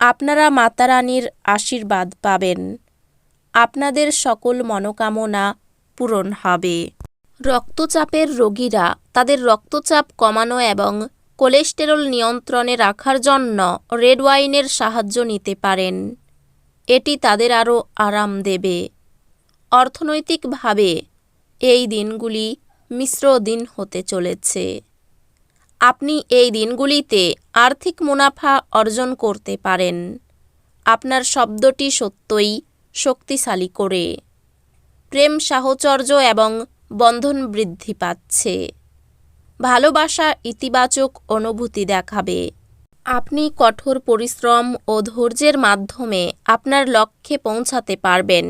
আপনারা মাতা রানীর আশীর্বাদ পাবেন। আপনাদের সকল মনোকামনা পূরণ হবে। রক্তচাপের রোগীরা তাদের রক্তচাপ কমানো এবং কোলেস্টেরল নিয়ন্ত্রণে রাখার জন্য রেড ওয়াইনের সাহায্য নিতে পারেন। এটি তাদের আরও আরাম দেবে। অর্থনৈতিকভাবে এই দিনগুলি মিশ্র দিন হতে চলেছে। আপনি এই দিনগুলিতে আর্থিক মুনাফা অর্জন করতে পারেন। আপনার শব্দটি সত্যই শক্তিশালী করে। প্রেম সাহচর্য এবং বন্ধন বৃদ্ধি পাচ্ছে। ভালোবাসা ইতিবাচক অনুভূতি দেখাবে। আপনি কঠোর পরিশ্রম ও ধৈর্যের মাধ্যমে আপনার লক্ষ্যে পৌঁছাতে পারবেন।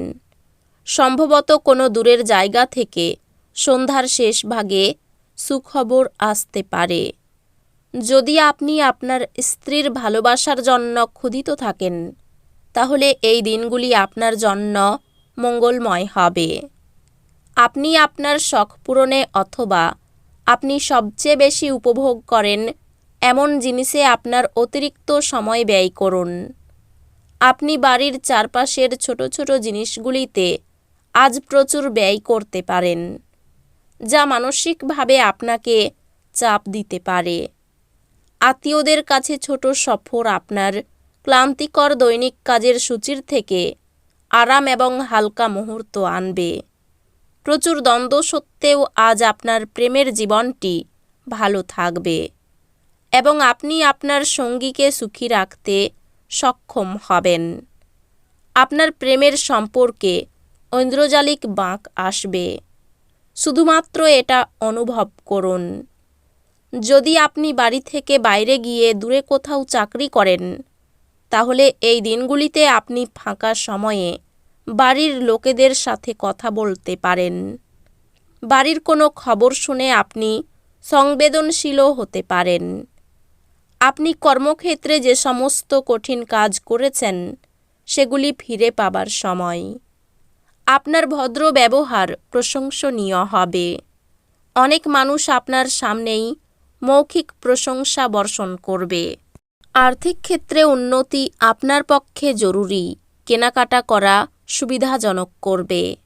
সম্ভবত কোনো দূরের জায়গা থেকে সন্ধ্যার শেষ ভাগে সুখবর আসতে পারে। যদি আপনি আপনার স্ত্রীর ভালোবাসার জন্য ক্ষুধিত থাকেন, তাহলে এই দিনগুলি আপনার জন্য মঙ্গলময় হবে। আপনি আপনার শখ পূরণে অথবা আপনি সবচেয়ে বেশি উপভোগ করেন, এমন জিনিসে আপনার অতিরিক্ত সময় ব্যয় করুন। আপনি বাড়ির চারপাশের ছোট ছোট জিনিসগুলিতে আজ প্রচুর ব্যয় করতে পারেন, যা মানসিকভাবে আপনাকে চাপ দিতে পারে। আত্মীয়দের কাছে ছোট সফর আপনার ক্লান্তিকর দৈনিক কাজের সূচির থেকে আরাম এবং হালকা মুহূর্ত আনবে। প্রচুর দ্বন্দ্ব সত্ত্বেও আজ আপনার প্রেমের জীবনটি ভালো থাকবে এবং আপনি আপনার সঙ্গীকে সুখী রাখতে সক্ষম হবেন। আপনার প্রেমের সম্পর্কে ঐন্দ্রজালিক বাঁক আসবে। শুধুমাত্র এটা অনুভব করুন। যদি আপনি বাড়ি থেকে বাইরে গিয়ে দূরে কোথাও চাকরি করেন, তাহলে এই দিনগুলিতে আপনি ফাঁকা সময়ে বাড়ির লোকেদের সাথে কথা বলতে পারেন। বাড়ির কোনো খবর শুনে আপনি সংবেদনশীলও হতে পারেন। আপনি কর্মক্ষেত্রে যে সমস্ত কঠিন কাজ করেছেন, সেগুলি ফিরে পাবার সময়। আপনার ভদ্র ব্যবহার প্রশংসনীয় হবে। অনেক মানুষ আপনার সামনেই মৌখিক প্রশংসা বর্ষণ করবে। আর্থিক ক্ষেত্রে উন্নতি আপনার পক্ষে জরুরি। কেনাকাটা করা সুবিধাজনক করবে।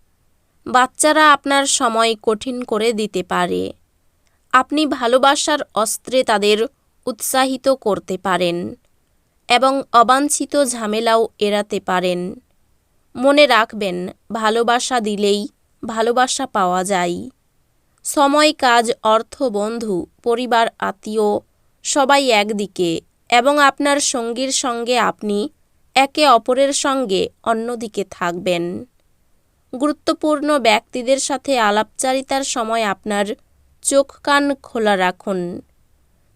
বাচ্চারা আপনার সময় কঠিন করে দিতে পারে। আপনি ভালোবাসার অস্ত্রে তাদের উৎসাহিত করতে পারেন এবং অবাঞ্ছিত ঝামেলাও এড়াতে পারেন। মনে রাখবেন, ভালোবাসা দিলেই ভালোবাসা পাওয়া যায়। সময়, কাজ, অর্থ, বন্ধু, পরিবার, আত্মীয়, সবাই একদিকে এবং আপনার সঙ্গীর সঙ্গে আপনি একে অপরের সঙ্গে অন্যদিকে থাকবেন। গুরুত্বপূর্ণ ব্যক্তিদের সাথে আলাপচারিতার সময় আপনার চোখ, কান খোলা রাখুন।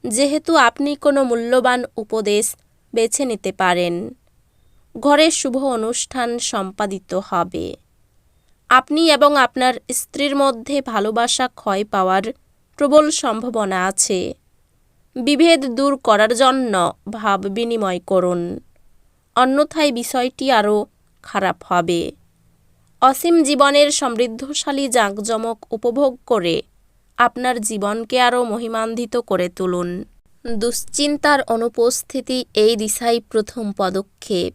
যেহেতু আপনি কোনো মূল্যবান উপদেশ বেছে নিতে পারেন, ঘরে শুভ অনুষ্ঠান সম্পাদিত হবে। আপনি এবং আপনার স্ত্রীর মধ্যে ভালোবাসা ক্ষয় পাওয়ার প্রবল সম্ভাবনা আছে। বিভেদ দূর করার জন্য ভাব বিনিময় করুন। অন্যথায় বিষয়টি আরও খারাপ হবে। অসীম জীবনের সমৃদ্ধশালী জাঁকজমক উপভোগ করে আপনার জীবনকে আরও মহিমান্বিত করে তুলুন। দুশ্চিন্তার অনুপস্থিতি এই দিশাই প্রথম পদক্ষেপ।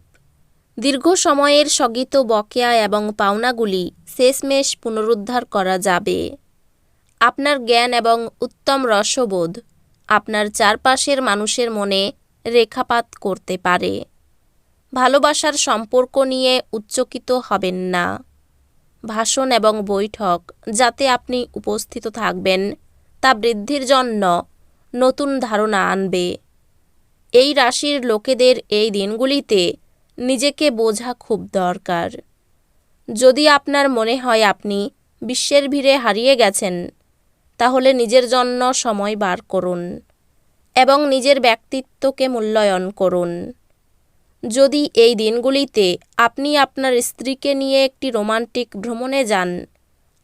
দীর্ঘ সময়ের স্থগিত বকেয়া এবং পাওনাগুলি শেষমেশ পুনরুদ্ধার করা যাবে। আপনার জ্ঞান এবং উত্তম রসবোধ আপনার চারপাশের মানুষের মনে রেখাপাত করতে পারে। ভালোবাসার সম্পর্ক নিয়ে উচ্চকিত হবেন না। ভাষণ এবং বৈঠক যাতে আপনি উপস্থিত থাকবেন, তা বৃদ্ধির জন্য নতুন ধারণা আনবে। এই রাশির লোকেদের এই দিনগুলিতে নিজেকে বোঝা খুব দরকার। যদি আপনার মনে হয় আপনি বিশ্বের ভিড়ে হারিয়ে গেছেন, তাহলে নিজের জন্য সময় বার করুন এবং নিজের ব্যক্তিত্বকে মূল্যায়ন করুন। যদি এই দিনগুলিতে আপনি আপনার স্ত্রীকে নিয়ে একটি রোমান্টিক ভ্রমণে যান,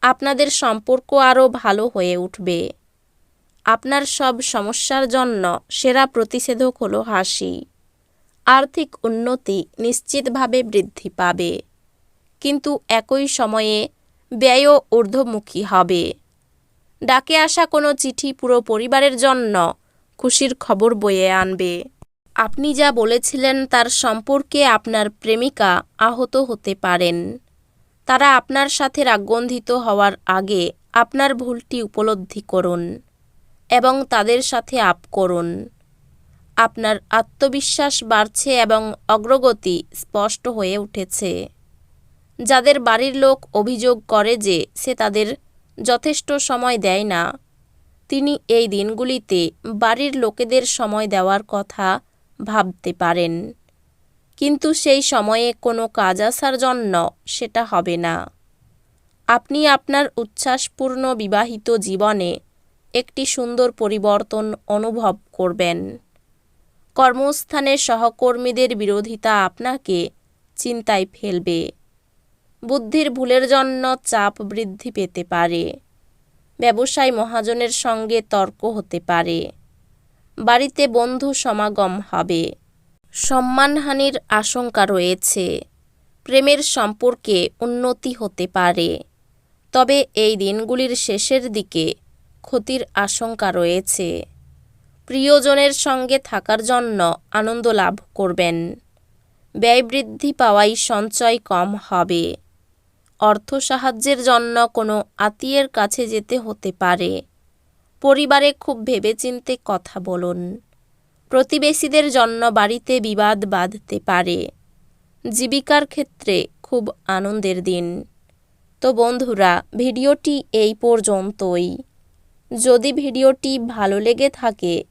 আপনাদের সম্পর্ক আরও ভালো হয়ে উঠবে। আপনার সব সমস্যার জন্য সেরা প্রতিষেধক হলো হাসি। আর্থিক উন্নতি নিশ্চিতভাবে বৃদ্ধি পাবে। কিন্তু একই সময়ে ব্যয়ও ঊর্ধ্বমুখী হবে। ডাকে আসা কোনো চিঠি পুরো পরিবারের জন্য খুশির খবর বয়ে আনবে। আপনি যা বলেছিলেন তার সম্পর্কে আপনার প্রেমিকা আহত হতে পারেন। তারা আপনার সাথে রাগগন্ধিত হওয়ার আগে আপনার ভুলটি উপলব্ধি করুন এবং তাদের সাথে আপ করুন। আপনার আত্মবিশ্বাস বাড়ছে এবং অগ্রগতি স্পষ্ট হয়ে উঠেছে। যাদের বাড়ির লোক অভিযোগ করে যে সে তাদের যথেষ্ট সময় দেয় না, তিনি এই দিনগুলিতে বাড়ির লোকেদের সময় দেওয়ার কথা ভাবতে পারেন। কিন্তু সেই সময়ে কোনো কাজ আসার জন্য সেটা হবে না। আপনি আপনার উচ্ছ্বাসপূর্ণ বিবাহিত জীবনে একটি সুন্দর পরিবর্তন অনুভব করবেন। কর্মস্থানের সহকর্মীদের বিরোধিতা আপনাকে চিন্তায় ফেলবে। বুদ্ধির ভুলের জন্য চাপ বৃদ্ধি পেতে পারে। ব্যবসায় মহাজনের সঙ্গে তর্ক হতে পারে। বাড়িতে বন্ধু সমাগম হবে। সম্মানহানির আশঙ্কা রয়েছে। প্রেমের সম্পর্কে উন্নতি হতে পারে। তবে এই দিনগুলির শেষের দিকে ক্ষতির আশঙ্কা রয়েছে। প্রিয়জনের সঙ্গে থাকার জন্য আনন্দ লাভ করবেন। ব্যয় বৃদ্ধি পাওয়াই সঞ্চয় কম হবে। অর্থ সাহায্যের জন্য কোনো আত্মীয়ের কাছে যেতে হতে পারে। পরিবারে খুব ভেবেচিন্তে কথা বলুন। প্রতিবেশীদের জন্য বাড়িতে বিবাদ বাঁধতে পারে। জীবিকার ক্ষেত্রে খুব আনন্দের দিন। তো বন্ধুরা, ভিডিওটি এই পর্যন্তই। যদি ভিডিওটি ভালো লেগে থাকে